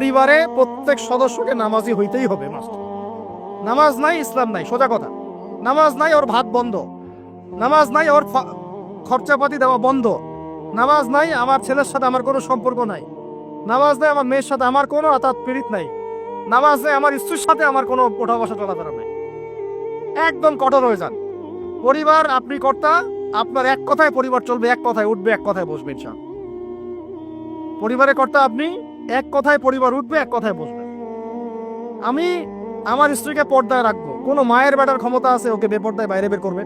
পরিবারে প্রত্যেক সদস্যকে নামাজি হইতেই হবে মাস্ট নামাজ নাই, ইসলাম নাই, সোজা কথা। নামাজ নাই, ওর ভাত বন্ধ। নামাজ নাই, ওর খরচাপাতি দেওয়া বন্ধ। নামাজ নাই, আমার ছেলের সাথে আমার কোনো সম্পর্ক নাই। নামাজ নাই, আমার মেয়ের সাথে আমার কোনো আতাত পীড়িত নাই। নামাজ নাই, আমার স্ত্রীর সাথে আমার কোনো ওঠা বসা চলাফেরা নাই। একদম কঠোর হয়ে যান। পরিবার, আপনি কর্তা, আপনার এক কথায় পরিবার চলবে, এক কথায় উঠবে, এক কথায় বসবে, ইনশাআল্লাহ। পরিবারের কর্তা আপনি এক কথায় পরিবার উঠবে, এক কথায় বসবে। আমি আমার স্ত্রীকে পর্দায় রাখব। কোনো মায়ের বেটার ক্ষমতা আছে, ওকে বেপর্দায় বাইরে বের করবে?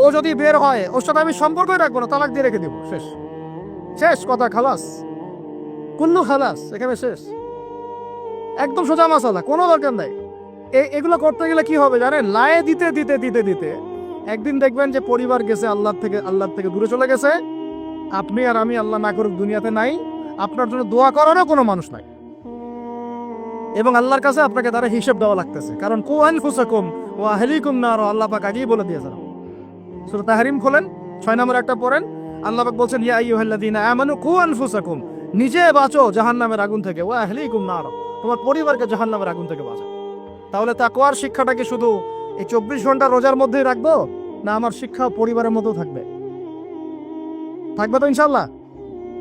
ও যদি বের হয়, ওর সাথে আমি সম্পর্কই রাখব না, তালাক দিয়ে রেখে দেবো। শেষ। শেষ কথা, খালাস। কুল্লু খালাস, এখানে শেষ। একদম সোজা মাসালা, কোনো দরকার নাই। এগুলো করতে গেলে কি হবে জানেন? লায়ে দিতে দিতে দিতে দিতে। একদিন দেখবেন যে পরিবার গেছে আল্লাহ থেকে আল্লাহ থেকে দূরে চলে গেছে। আপনি আর আমি আল্লাহ না করুক দুনিয়াতে নাই। আপনার জন্য দোয়া করারও কোনো মানুষ নাই। এবং আল্লাহর কাছে আপনাকে তারা হিসেব দেওয়া লাগতেছে। কারণ কোয়ান ফুসাকুম ও আহলিকুম না আরও আল্লাহ পাক আগেই বলে দিয়েছেন। সুরা তাহরিম খোলেন, ছয় নম্বর একটা পড়েন, আল্লাহ পাক বলছেন, ইয়া আইয়ুহাল্লাযীনা আমানু কু আনফুসাকুম নিজে বাঁচো জাহান্নামের আগুন থেকে ও আহলিকুম নার তোমার পরিবারকে জাহান্নামের আগুন থেকে বাঁচাও। তাহলে তাকওয়ার শিক্ষাটা কি শুধু এই চব্বিশ ঘণ্টা রোজার মধ্যেই রাখব, না আমার শিক্ষা পরিবারের মতো থাকবে? থাকবে তো ইনশাল্লাহ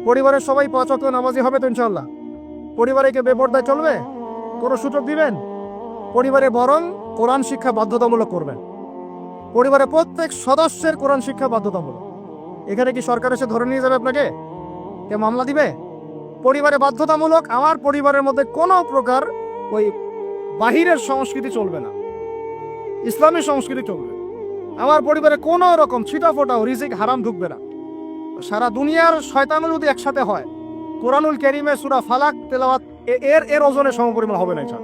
পরিবারের সবাই পাঁচ ওয়াক্ত নামাজি হবে তো ইনশাল্লাহ পরিবারে কে বেপর্দায় চলবে? কোনো সুযোগ দিবেন? পরিবারে বরং কোরআন শিক্ষা বাধ্যতামূলক করবেন। পরিবারে প্রত্যেক সদস্যের কোরআন শিক্ষা বাধ্যতামূলক। এখানে কি সরকার এসে ধরে নিয়ে যাবে আপনাকে? কে মামলা দিবে? পরিবারে বাধ্যতামূলক আমার পরিবারের মধ্যে কোনো প্রকার ওই বাহিরের সংস্কৃতি চলবে না। ইসলামী সংস্কৃতি চলবে। আমার পরিবারে কোনো রকম ছিটা ফোটাও রিজিক, হারাম ঢুকবে না। সারা দুনিয়ার শয়তানও যদি একসাথে হয়, কোরআনুল কেরিমে সুরা ফালাক তেলাওয়াত এর এর ওজনে সমপরিমাণ হবে না এটা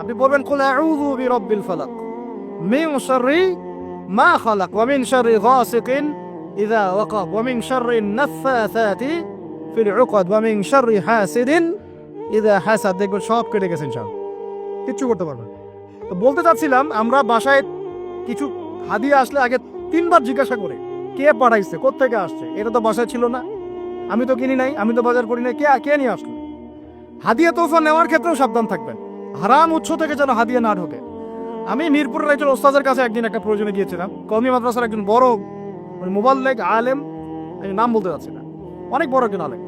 আপনি বলবেন, কুল আউযু বিরাব্বিল ফালাক, মিন শাররি মা খালাক, ওয়া মিন শাররি গাসিকিন ইযা ওয়াকাব ওয়া মিন শাররি নাফাসাতি ফিল উকদ ওয়া মিন শাররি হাসিদিন ইযা হাসাদ। দেখবেন সব কেটে গেছেন সব কিচ্ছু করতে পারবেন না। তো বলতে চাচ্ছিলাম, আমরা বাসায় কিছু হাদিয়া আসলে আগে তিনবার জিজ্ঞাসা করে। কে পাঠাইছে? কোত্থেকে আসছে? এটা তো বাসায় ছিল না। আমি তো কিনি নাই, আমি তো বাজার করি নাই, কে কে নিয়ে আসলো? হাদিয়া তোফা নেওয়ার ক্ষেত্রেও সাবধান থাকবেন। হারাম উৎস থেকে যেন হাদিয়া না ঢোকে। আমি মিরপুরের একজন ওস্তাদের কাছে একদিন একটা প্রয়োজনে গিয়েছিলাম। কমি মাদ্রাসার একজন বড় মানে মোবাল্লেগ আলেম নাম বলতে চাচ্ছি না। অনেক বড় একজন আলেম।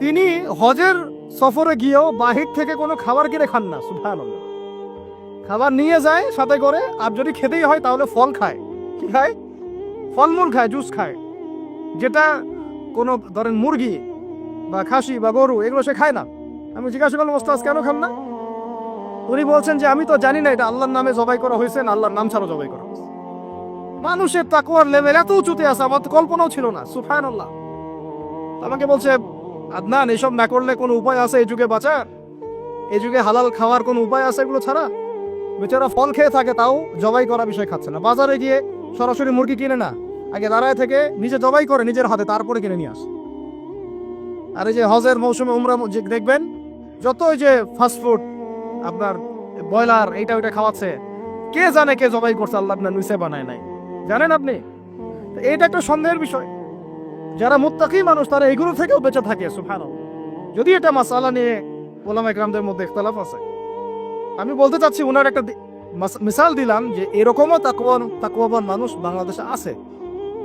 তিনি হজের সফরে গিয়েও বাহির থেকে কোনো খাবার কিনে খান না, সুবহানাল্লাহ। খাবার নিয়ে যায় সাথে করে, আর যদি খেতেই হয় তাহলে ফল খায়। কি খায়? ফলমূল খায়, জুস খায়। যেটা কোনো ধরেন মুরগি বা খাসি বা গরু, এগুলো সে খায় না। আমি জিজ্ঞাসা করলাম, ওস্তাদ, কেন খান না? উনি বলছেন যে, আমি তো জানি না, এটা আল্লাহর নামে জবাই করা হয়েছে না আল্লাহর নাম ছাড়া জবাই করা হয়েছে। মানুষের তাকুয়ার লেভেল এত উঁচুতে আছে, আমার তো কল্পনাও ছিল না সুফায়ন আল্লাহ আমাকে বলছে, আদনান, এসব না করলে কোনো উপায় আছে এই যুগে বাঁচার? এই যুগে হালাল খাওয়ার কোনো উপায় আছে এগুলো ছাড়া? বেচারা ফল খেয়ে থাকে, তাও জবাই করা বিষয় খাচ্ছে না। বাজারে গিয়ে সরাসরি মুরগি কিনে না। আগে দাঁড়ায় থেকে নিজে জবাই করে নিজের হাতে, তারপরে কিনে নিয়ে আসে। আর এই যে হজের মৌসুমে উমরা দেখবেন, যত ওই যে ফাস্টফুড আপনার ব্রয়লার, এইটা ওইটা খাওয়াচ্ছে, কে জানে কে জবাই করছে, আল্লাহ আপনার নিচে বানায় নাই। জানেন আপনি? তো এইটা একটা সন্দেহের বিষয়। যারা মুত্তাকি মানুষ, তারা এগুলো থেকেও বেঁচে থাকে সুফান যদি এটা মাসালা নিয়ে ওলামা ইকরামদের মধ্যে ইখতলাফ আছে। আমি বলতে চাচ্ছি ওনার একটা মিসাল দিলাম যে এরকমও তাকুয়ান তাকুয়াবান মানুষ বাংলাদেশে আছে,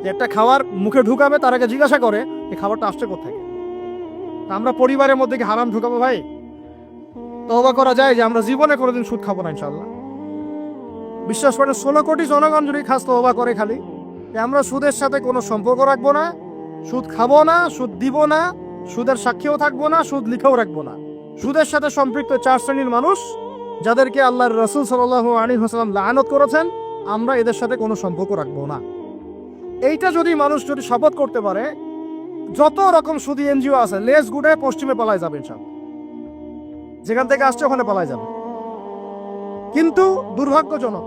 যে একটা খাবার মুখে ঢুকাবে, তার আগে জিজ্ঞাসা করে এই খাবারটা আসছে কোথেকে আমরা পরিবারের মধ্যে কি হারাম ঢুকাবো ভাই? তবা করা যায় যে আমরা জীবনে কোনোদিন সুদ খাব না ইনশাল্লাহ বিশ্বাস করেন, ষোলো কোটি জনগণ যদি খাস তবা করে খালি, যে আমরা সুদের সাথে কোনো সম্পর্ক রাখব না, সুদ খাব না, সুদ দিব না, সুদের সাক্ষীও থাকব না, সুদ লিখেও রাখব না। সুদের সাথে সম্পৃক্ত চার শ্রেণির মানুষ যাদেরকে আল্লাহর রসুল সাল আলী হাসালাম লায়নত করেছেন, আমরা এদের সাথে কোনো সম্পর্ক রাখব না। এইটা যদি মানুষ যদি শপথ করতে পারে, যত রকম সুদী এনজিও আছে লেস গুডে পশ্চিমে পালায় যাবে সব যেখান থেকে আসছে ওখানে পালায় যাবে। কিন্তু দুর্ভাগ্যজনক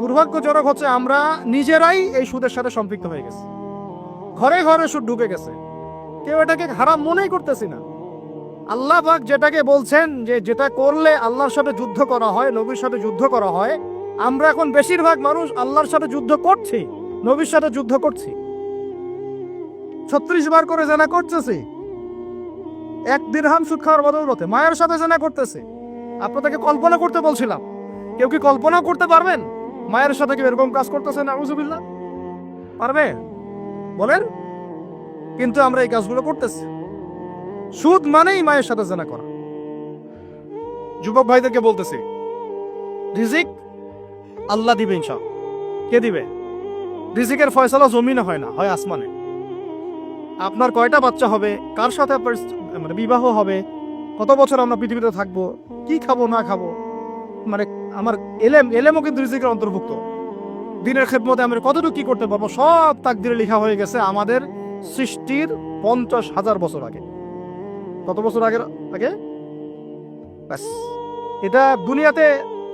দুর্ভাগ্যজনক হচ্ছে আমরা নিজেরাই এই সুদের সাথে সম্পৃক্ত হয়ে গেছি। ঘরে ঘরে সুদ ঢুকে গেছে। কেউ এটাকে হারাম মনেই করতেছি না। আল্লাহ পাক যেটাকে বলছেন যে যেটা করলে আল্লাহর সাথে যুদ্ধ করা হয়, নবীর সাথে যুদ্ধ করা হয়, আমরা এখন বেশিরভাগ মানুষ আল্লাহর সাথে যুদ্ধ করছি, নবীর সাথে যুদ্ধ করছি। ছত্রিশ বার করে জানা করতেছি। এক দিরহাম সুদ খাওয়ার বদলতে, মায়ের সাথে জেনা করতেছে। আপনাদেরকে কল্পনা করতে বলছিলাম। কেউ কি কল্পনা করতে পারবেন? মায়ের সাথে কেউ এরকম কাজ করতেছে না আউজুবিল্লাহ পারবে? বলেন। কিন্তু আমরা এই কাজগুলো করতেছি। সুদ মানেই মায়ের সাথে জেনা করা। যুবক ভাইদেরকে বলতেছি, রিজিক আল্লাহ দিবে ইনশাল কে দিবে? রিজিকের ফয়সালা জমিনে হয় না, হয় আসমানে। আপনার কয়টা বাচ্চা হবে? কার সাথে মানে বিবাহ হবে? কত বছর আমরা পৃথিবীতে থাকব? কি খাব, না খাব? মানে আমার এলেম, এলেমও কিন্তু রিজিকের অন্তর্ভুক্ত। দিনের খেদমতে আমরা কতটুকু কি করতে পারব? সব তাকদিরে লেখা হয়ে গেছে আমাদের সৃষ্টির পঞ্চাশ হাজার বছর আগে। কত বছর আগের আগে? ব্যাস। এটা দুনিয়াতে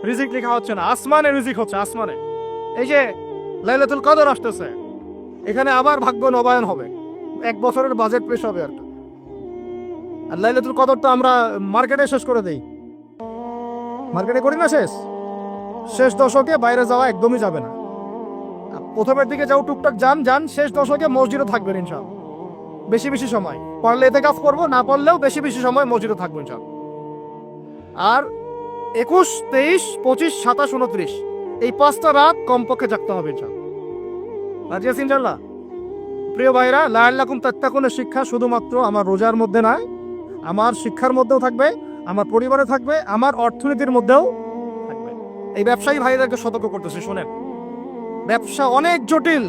রিজিক লেখা হচ্ছে না, আসমানে রিজিক হচ্ছে, আসমানে। এই যে লাইলাতুল কদর আসতেছে, এখানে আবার ভাগ্য নবায়ন হবে। এক বছরের বাজেট পেশ হবে আর কি। আর লাইলাতুল কদর তো আমরা মার্কেটে শেষ করে দেই। মার্কেটে করি না শেষ? শেষ দশকে বাইরে যাওয়া একদমই যাবে না। প্রথমের দিকে যাও টুকটাক যান যান, শেষ দশকে মসজিদে থাকবেন ইনশাল বেশি বেশি সময়। পড়লে এতে কাজ করব, না পড়লেও বেশি বেশি সময় মসজিদে থাকব ইনশাল আর একুশ, তেইশ, পঁচিশ, সাতাশ, উনত্রিশ, এই পাঁচটা রাত কমপক্ষে জাগতে হবে রাজি ইনশাল্লাহ প্রিয় ভাইরা, লায়াল্লাকুম তাত্তাকুনের শিক্ষা শুধুমাত্র আমার রোজার মধ্যে নয়, আমার শিক্ষার মধ্যেও থাকবে, আমার পরিবারে থাকবে, আমার অর্থনীতির মধ্যেও থাকবে। এই ব্যবসায়ী ভাইদেরকে সতর্ক করতেছে, শোনেন। ব্যবসা অনেক জটিল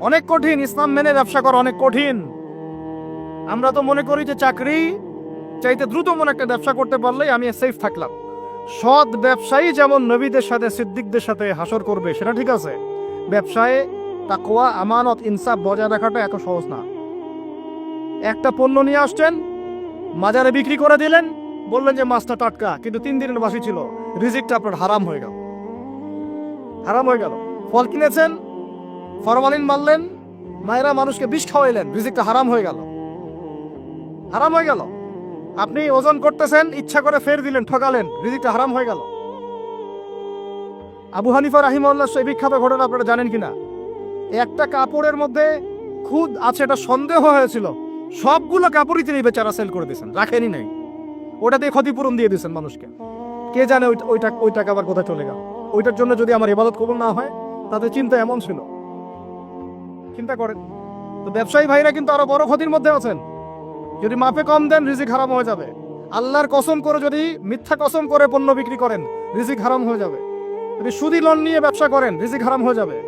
অনেক কঠিন, ইসলাম মেনে ব্যবসা করা অনেক কঠিন। আমরা তো মনে করি যে চাকরি চাইতে দ্রুত মনে একটা ব্যবসা করতে পারলেই আমি সেফ থাকলাম। সৎ ব্যবসায়ী যেমন নবীদের সাথে, সিদ্দিকদের সাথে হাসর করবে, সেটা ঠিক আছে। ব্যবসায় তাকোয়া আমানত, ইনসাফ বজায় রাখাটা এত সহজ না। একটা পণ্য নিয়ে আসছেন, মাজারে বিক্রি করে দিলেন, বললেন যে মাছটা টাটকা, কিন্তু তিন দিনের বাসি ছিল। রিজিকটা আপনার হারাম হয়ে গেল। হারাম হয়ে গেল। ফল কিনেছেন ফরমালিন মারলেন, মায়েরা মানুষকে বিষ খাওয়াইলেন, রিজিকটা হারাম হয়ে গেল। হারাম হয়ে গেল। আপনি ওজন করতেছেন, ইচ্ছা করে ফের দিলেন, ঠকালেন, রিজিকটা হারাম হয়ে গেল। আবু হানিফা রাহিমাল্লাহ সেই বিখ্যাত ঘটনা আপনারা জানেন কিনা? একটা কাপড়ের মধ্যে খুদ আছে, এটা সন্দেহ হয়েছিল। সবগুলো কাপড়ই তিনি বেচারা সেল করে দিয়েছেন, রাখেনি নাই। ওটা দিয়ে ক্ষতিপূরণ দিয়ে দিয়েছেন মানুষকে। কে জানে ওইটা ওই টাকা আবার কোথায় চলে গেল? ওইটার জন্য যদি আমার ইবাদত কবুল না হয় তাদের চিন্তা এমন ছিল। চিন্তা করেন তো ব্যবসায়ী ভাইরা কিন্তু আরও বড় ক্ষতির মধ্যে আছেন। যদি মাপে কম দেন, রিজিক হারাম হয়ে যাবে। আল্লাহর কসম করে যদি মিথ্যা কসম করে পণ্য বিক্রি করেন, রিজিক হারাম হয়ে যাবে। যদি সুদি লোন নিয়ে ব্যবসা করেন, রিজিক হারাম হয়ে যাবে।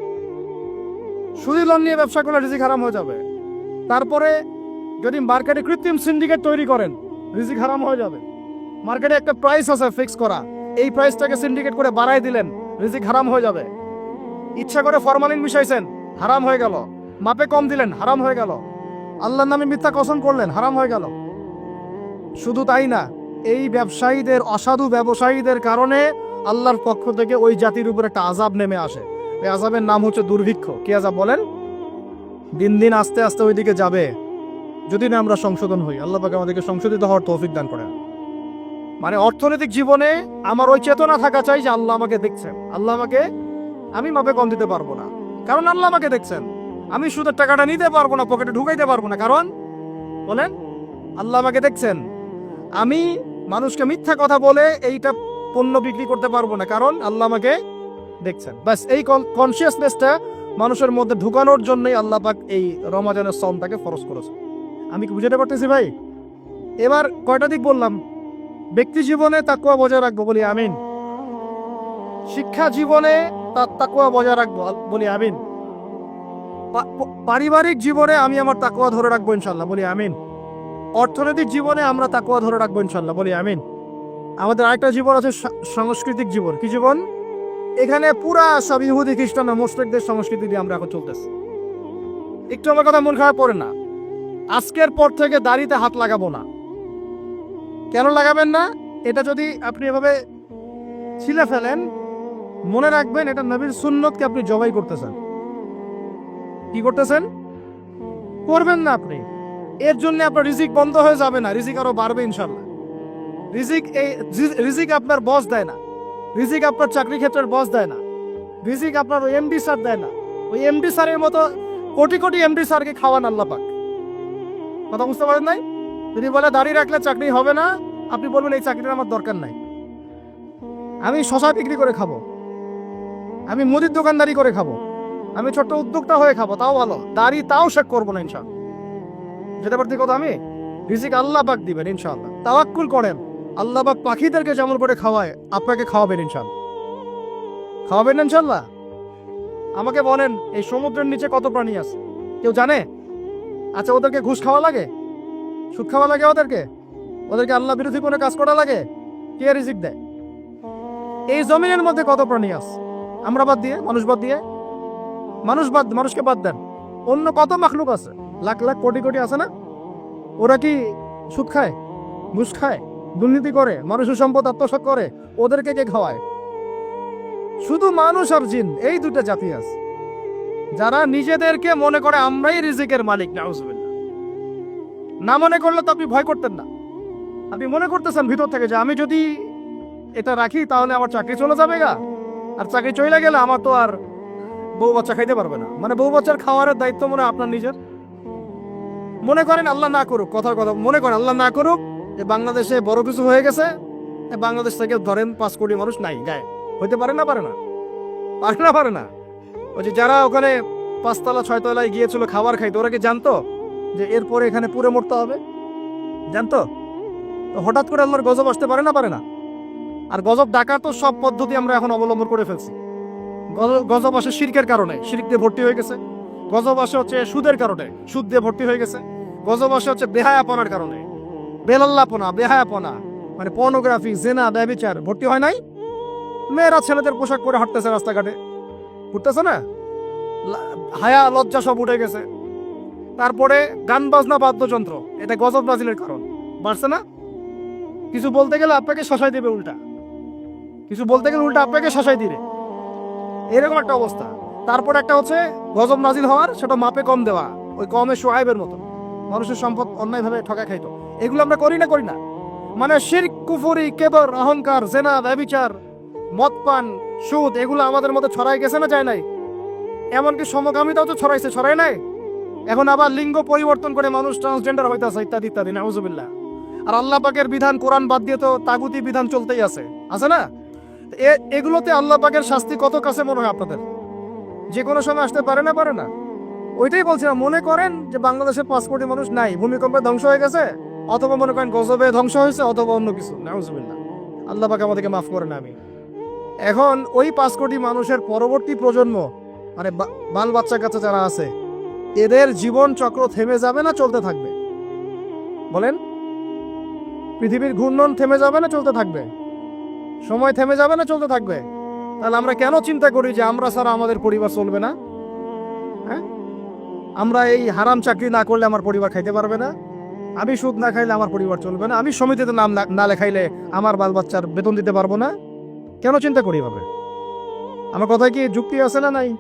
সুদি লোন নিয়ে ব্যবসা করলে রিজিক হারাম হয়ে যাবে। তারপরে যদি মার্কেটে কৃত্রিম সিন্ডিকেট তৈরি করেন, রিজিক হারাম হয়ে যাবে। মার্কেটে একটা প্রাইস আছে ফিক্স করা। এই প্রাইসটাকে সিন্ডিকেট করে বাড়াই দিলেন, রিজিক হারাম হয়ে যাবে। ইচ্ছা করে ফরমালিন মিশাইছেন। হারাম হয়ে গেল। মাপে কম দিলেন, হারাম হয়ে গেল। আল্লাহর নামে মিথ্যা কসম করলেন, হারাম হয়ে গেল। শুধু তাই না, এই ব্যবসায়ীদের, অসাধু ব্যবসায়ীদের কারণে আল্লাহর পক্ষ থেকে ওই জাতির উপর একটা আজাব নেমে আসে। এই আজাবের নাম হচ্ছে দুর্ভিক্ষ। কি আজাব বলেন? দিন দিন আস্তে আস্তে ওইদিকে যাবে। যদি না আমরা সংশোধন হই, আল্লাহ পাকে আমাদেরকে সংশোধিত হওয়ার তৌফিক দান করেন। মানে অর্থনৈতিক জীবনে আমার ওই চেতনা থাকা চাই যে আল্লাহ আমাকে দেখছেন। আল্লাহ আমাকে আমি মাপে কম দিতে পারব না। কারণ আল্লাহ আমাকে দেখছেন। আমি সুদের টাকাটা নিতে পারব না, পকেটে ঢুকাইতে পারব না। কারণ বলেন, আল্লাহ আমাকে দেখছেন। আমি মানুষকে মিথ্যা কথা বলে এইটা পণ্য বিক্রি করতে পারব না, কারণ আল্লাহ আমাকে দেখছেন। ব্যাস, এই কনসিয়াসনেসটা মানুষের মধ্যে ঢুকানোর জন্যই আল্লাহ পাক এই রমাজানের সমটাকে ফরজ করেছে আমি কি বুঝাতে পারতেছি ভাই? এবার কয়টা দিক বললাম? ব্যক্তি জীবনে তাকুয়া বজায় রাখব, বলি আমিন। শিক্ষা জীবনে তাকুয়া বজায় রাখব বলি আমিন। পারিবারিক জীবনে আমি আমার তাকুয়া ধরে রাখব ইনশাল্লাহ, বলি আমিন। অর্থনৈতিক জীবনে আমরা তাকুয়া ধরে রাখব ইনশাল্লাহ, বলি আমিন। আমাদের আরেকটা জীবন আছে সাংস্কৃতিক জীবন। কি জীবন? এখানে পুরা সব ইহুদি, খ্রিস্টান আর মুসলিকদের সংস্কৃতি দিয়ে আমরা এখন চলতেছি। একটু আমার কথা মন খারাপ পড়ে না। আজকের পর থেকে দাড়িতে হাত লাগাবো না। কেন লাগাবেন না? এটা যদি আপনি এভাবে ছিলে ফেলেন মনে রাখবেন, এটা নবীর সুন্নতকে আপনি জবাই করতেছেন। কি করতেছেন? করবেন না আপনি। এর জন্য আপনার রিজিক বন্ধ হয়ে যাবে না, রিজিক আরও বাড়বে ইনশাল্লাহ রিজিক এই রিজিক আপনার বস দেয় না। রিজিক আপনার চাকরি ক্ষেত্রের বস দেয় না। রিজিক আপনার ওই এমডি স্যার দেয় না। ওই এমডি স্যারের মতো কোটি কোটি এমডি স্যারকে খাওয়ান আল্লাহ পাক। কথা বুঝতে পারেন নাই? যদি বলে দাঁড়িয়ে রাখলে চাকরি হবে না, আপনি বলবেন এই চাকরিটা আমার দরকার নাই। আমি শশা বিক্রি করে খাব। আমি মুদির দোকানদারি করে খাব। আমি ছোট্ট উদ্যোক্তা হয়ে খাব, তাও ভালো। দাড়ি তাও শেখ করব না ইনশাল যেটা পারতি কথা আমি? রিজিক আল্লাহ পাক দিবেন, ইনশাল্লাহ। তাওয়াক্কুল করেন, আল্লাহ পাক পাখিদেরকে যেমন করে খাওয়ায়, আপনাকে খাওয়াবেন ইনশাল খাওয়াবেন ইনশাল্লাহ? আমাকে বলেন, এই সমুদ্রের নিচে কত প্রাণী আছে? কেউ জানে? আচ্ছা ওদেরকে ঘুষ খাওয়া লাগে? সুদ খাওয়া লাগে ওদেরকে? ওদেরকে আল্লাহ বিরোধী কোনো কাজ করা লাগে? কে রিজিক দেয়? এই জমিনের মধ্যে কত প্রাণী আছে? আমরা বাদ দিয়ে, মানুষ বাদ দিয়ে? মানুষ বাদ, মানুষকে বাদ দেন। অন্য কত মাখলুক আছে? লাখ লাখ কোটি কোটি আছে না? ওরা কি সুদ খায়? ঘুষ খায়? দুর্নীতি করে? মানুষের সম্পদ আত্মসাৎ করে? ওদেরকে কে খাওয়ায়? শুধু মানুষ আর জিন, এই দুটো জাতি আছে। যারা নিজেদেরকে মনে করে আমরাই রিজিকের মালিক, নাউজুবিল্লাহ। না মনে করলে তো আপনি ভয় করতেন না। আপনি মনে করতেছেন ভিতর থেকে যে আমি যদি এটা রাখি, তাহলে আমার চাকরি চলে যাবে গা। আর চাকরি চলে গেলে আমার তো আর বউ বাচ্চা খাইতে পারবে না। মানে বউ বাচ্চার খাওয়ারের দায়িত্ব মনে আপনার নিজের? মনে করেন আল্লাহ না করুক, কথার কথা, মনে করেন আল্লাহ না করুক যে বাংলাদেশে বড় কিছু হয়ে গেছে বাংলাদেশ থেকে ধরেন পাঁচ কোটি মানুষ নাই, গায়ে। হইতে পারে না পারে না। পারে না পারে না। ওই যে যারা ওখানে পাঁচতলা, ছয়তলায় গিয়েছিল খাবার খাইতে, ওরা কি জানতো যে এরপরে এখানে পুরে মরতে হবে? জানতো? তো হঠাৎ করে আল্লাহর গজব আসতে পারে না পারে না? আর গজব ডাকার তো সব পদ্ধতি আমরা এখন অবলম্বন করে ফেলছি। গজ- গজব আসে শিরকের কারণে, শিরিক দিয়ে ভর্তি হয়ে গেছে। গজব আসে হচ্ছে সুদের কারণে, সুদ দিয়ে ভর্তি হয়ে গেছে। গজব আসে হচ্ছে বেহায়াপনার কারণে। বেলাল্লাপনা, বেহায়াপনা মানে পর্নোগ্রাফি জেনা ব্যবিচার ভর্তি হয় নাই? মেয়েরা ছেলেদের পোশাক পরে হাঁটতেছে রাস্তাঘাটে। ঘুরতেছে না? হায়া, লজ্জা সব উঠে গেছে। তারপরে গান বাজনা, বাদ্যযন্ত্র, এটা গজব ব্রাজিলের কারণ। বাড়ছে না? কিছু বলতে গেলে আপনাকে শশাই দেবে উল্টা। কিছু বলতে গেলে উল্টা আপনাকে শশাই দিবে। এরকম একটা অবস্থা। তারপর একটা হচ্ছে গজব নাজিল হওয়ার, সেটা মাপে কম দেওয়া। ওই কমে সোয়াইবের মতো মানুষের সম্পদ অন্যায়ভাবে ঠকা খাইতো। এগুলো আমরা করি না করি না। মানে শির কুফুরি কেবর অহংকার, জেনা ব্যবিচার মদ পান সুদ, এগুলো আমাদের মধ্যে ছড়াই গেছে না যায় নাই? এমনকি সমকামিতাও তো ছড়াইছে ছড়াই নাই? এখন আবার লিঙ্গ পরিবর্তন করে মানুষ ট্রান্সজেন্ডার হইতাছে, ইত্যাদি ইত্যাদি, নাউজুবিল্লাহ। আর আল্লাহ পাকের বিধান কোরআন বাদ দিয়ে তো তাগুতি বিধান চলতেই আছে। আছে না? এগুলোতে আল্লাহ পাকের শাস্তি কত কাছে মনে হয় আপনাদের? যে কোনো সময় আসতে পারে না পারে না? ওইটাই বলছিলাম মনে করেন যে বাংলাদেশের পাঁচ কোটি মানুষ নাই, ভূমিকম্পে ধ্বংস হয়ে গেছে, অথবা মনে করেন গজবে ধ্বংস হয়েছে, অথবা অন্য কিছু। নাউজুবিল্লাহ। আল্লাহ পাক আমাদেরকে মাফ করেন আমি এখন ওই পাঁচ কোটি মানুষের পরবর্তী প্রজন্ম মানে বাল বাচ্চা কাচ্চা যারা আছে, এদের জীবন চক্র থেমে যাবে না, চলতে থাকবে? বলেন? পৃথিবীর ঘূর্ণন থেমে যাবে না, চলতে থাকবে? সময় থেমে যাবে না, চলতে থাকবে। তাহলে আমরা কেন চিন্তা করি যে আমরা ছাড়া আমাদের পরিবার চলবে না? হ্যাঁ? আমরা এই হারাম চাকরি না করলে আমার পরিবার খাইতে পারবে না। আমি সুদ না খাইলে আমার পরিবার চলবে না। আমি সমিতিতে নাম না- লেখাইলে আমার বাল বাচ্চার বেতন দিতে পারব না। কেন চিন্তা করি এভাবে? আমার কথায় কি যুক্তি আছে না নাই?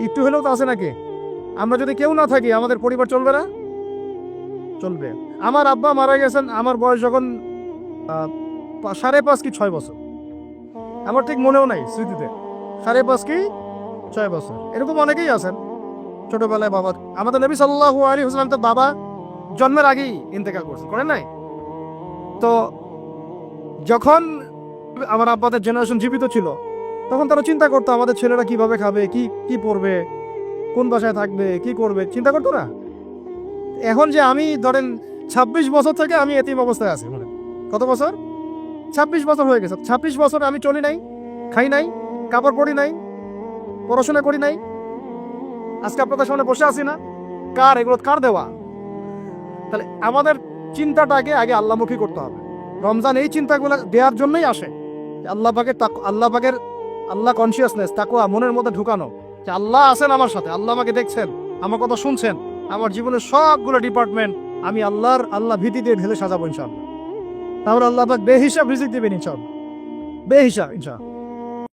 একটু হলেও তো আছে নাকি? আমরা যদি কেউ না থাকি, আমাদের পরিবার চলবে না? চলবে। আমার আব্বা মারা গেছেন, আমার বয়স যখন সাড়ে পাঁচ কি ছয় বছর? আমার ঠিক মনেও নাই স্মৃতিতে। সাড়ে পাঁচ কি ছয় বছর। এরকম অনেকেই আছেন। ছোটবেলায় বাবা আমাদের নবী সাল্লাহ আলী হুসলাম তো বাবা জন্মের আগেই ইন্তেকাল করছেন, করেন নাই? তো যখন আমার আব্বাদের জেনারেশন জীবিত ছিল, তখন তারা চিন্তা করতো আমাদের ছেলেরা কীভাবে খাবে, কি কি পড়বে কোন বাসায় থাকবে, কি করবে, চিন্তা করতো না? এখন যে আমি ধরেন ছাব্বিশ বছর থেকে আমি এতিম অবস্থায় আছি মানে কত বছর? ছাব্বিশ বছর হয়ে গেছে। ছাব্বিশ বছর আমি চলি নাই, খাই নাই, কাপড় পরি নাই, পড়াশোনা করি নাই। আজকে আপনাদের সামনে বসে আছি না। কার, এগুলো কার দেওয়া? তাহলে আমাদের চিন্তাটাকে আগে আল্লাহমুখী করতে হবে। রমজান এই চিন্তাগুলো দেওয়ার জন্যই আসে আল্লাহ তাক- আল্লাহ পাকের আল্লাহ কনসিয়াসনেস তাকুয়া, মনের মধ্যে ঢুকানো। যে আল্লাহ আছেন আমার সাথে, আল্লাহ আমাকে দেখছেন, আমার কথা শুনছেন, আমার জীবনের সবগুলো ডিপার্টমেন্ট আমি আল্লাহর, আল্লাহ ভীতি দিয়ে ঢেলে সাজাবো ইনশাল্লাহ তাহলে আল্লাহ পাক বেহিসাব রিজিক দেবেন ইনশাল্লাহ বেহিসাব ইনশাল্লাহ